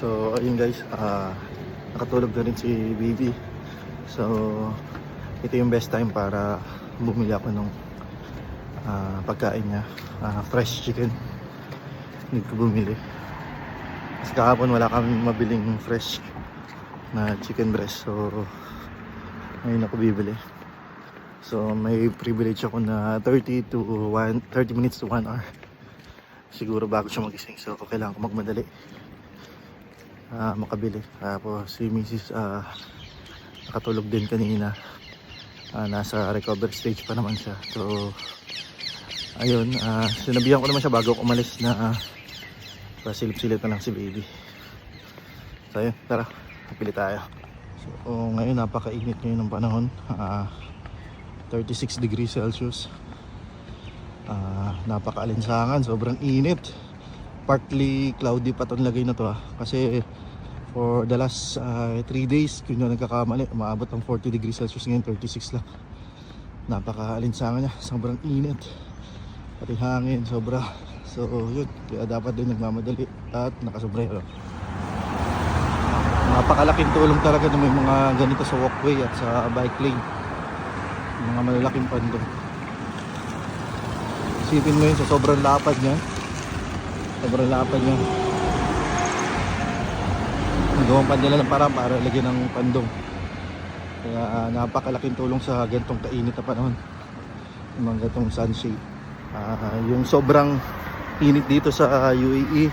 So, ayun guys, ah, nakatulog na rin si Bibi. So, ito yung best time para bumili ako ng ah, pagkain niya. Ah, fresh chicken. Need ko bumili. Kasi kahapon wala kami mabiling fresh na chicken breast. So, ngayon ako bibili. So, may privilege ako na 30 to 1, 30 minutes to 1 hour. Siguro bago siya magising. So, kailangan ko magmadali. Ah, makabili. Tapos si Mrs. ah, nakatulog din kanina. Ah, nasa recovery stage pa naman siya. So, ayun. ah, sinabihan ko naman siya bago umalis na uh, pasilip-silip na lang si baby. So, ayun. Tara. Napili tayo. So, oh, ngayon napakainit ngayon ng panahon. Ah, 36 degrees Celsius. Ah, napakaalinsangan, sobrang init. Partly cloudy pa tong lagay na to ah. Kasi for the last 3 days, kung yun nagkakamali, umaabot ng 40 degrees Celsius ngayon, 36 lang. Napakaalinsangan niya, sobrang init. Pati hangin, sobra. So yun, kaya dapat din nagmamadali at nakasombrero. Napakalaking tulong talaga na may mga ganito sa walkway at sa bike lane mga malalaking pandong isipin mo yun sa sobrang lapad niya sobrang lapad niya nagawang pa nila ng parang para lagyan ng pandong. Kaya ah, napakalaking tulong sa gantong kainit na panahon. Yung mga gantong sunshade. Ah, yung sobrang init dito sa UAE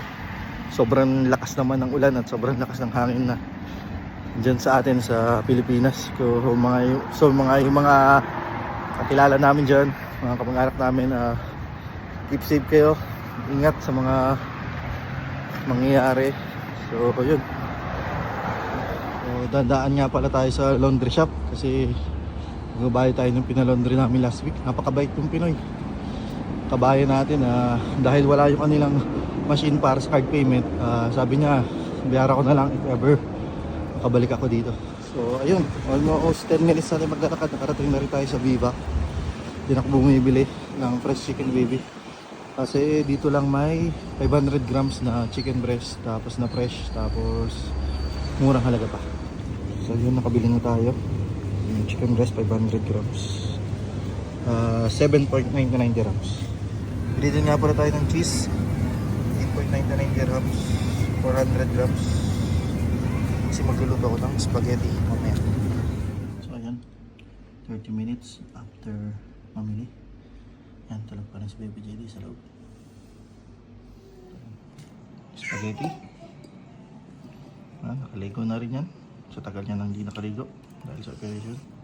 sobrang lakas naman ng ulan at sobrang lakas ng hangin na dyan sa atin sa Pilipinas. Ko mga so mga yung mga kakilala namin dyan mga kamag-anak namin uh, keep safe kayo. Ingat sa mga mangyayari. So yun. So, dadaan nga pala tayo sa laundry shop kasi nagbabayad tayo ng pinalaundry namin last week. Napakabait yung Pinoy. Kabayan natin na dahil wala yung kanilang machine para sa card payment ah, sabi niya biyara ko na lang if ever makabalik ako dito. So ayun. Almost 10 minutes na rin maglalakad. Nakarating na rin tayo sa Viva. Hindi na ako bumibili ng fresh chicken baby kasi dito lang may 500 grams na chicken breast tapos na fresh tapos murang halaga pa. So yun nakabili na tayo. Yung chicken breast 500 grams. Ah, 7.99 dirhams bili din nga pala tayo ng cheese. 8.99 dirhams 400 grams kasi magluluto ako ng spaghetti mamaya. So ayan. 30 minutes after mamili yan tulog pa rin si baby JD sa loob. Spaghetti? Ah, nakaligo na rin yan. Sa tagal niya nang hindi nakaligo dahil sa operation